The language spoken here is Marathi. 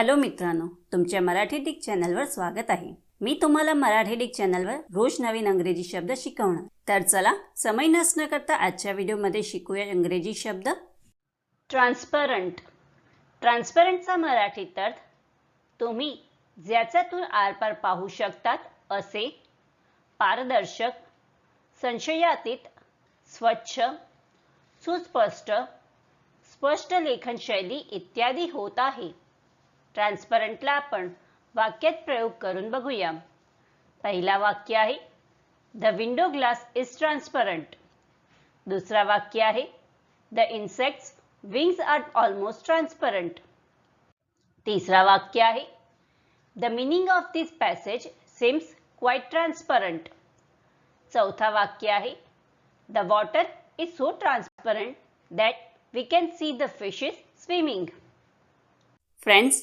हॅलो मित्रांनो तुमच्या मराठी डिक चॅनलवर स्वागत आहे. मी तुम्हाला मराठी डिक चॅनलवर रोज नवीन अंग्रेजी शब्द शिकवणार. तर चला समय नसणं करता आजच्या व्हिडिओमध्ये शिकूया इंग्रजी शब्द. ट्रान्सपरंट ट्रान्सपरंटचा मराठीत अर्थ तुम्ही ज्याच्यातून आरपार पाहू शकतात असे पारदर्शक संशयातीत स्वच्छ सुस्पष्ट स्पष्ट लेखनशैली इत्यादी होत आहे. ट्रान्सपरंटला आपण वाक्यात प्रयोग करून बघूया. पहिला वाक्य आहे the window glass is transparent दुसरा वाक्य आहे the insects wings are almost transparent तिसरा वाक्य आहे the meaning of this passage seems quite transparent चौथा वाक्य आहे the water is so transparent that we can see the fishes swimming friends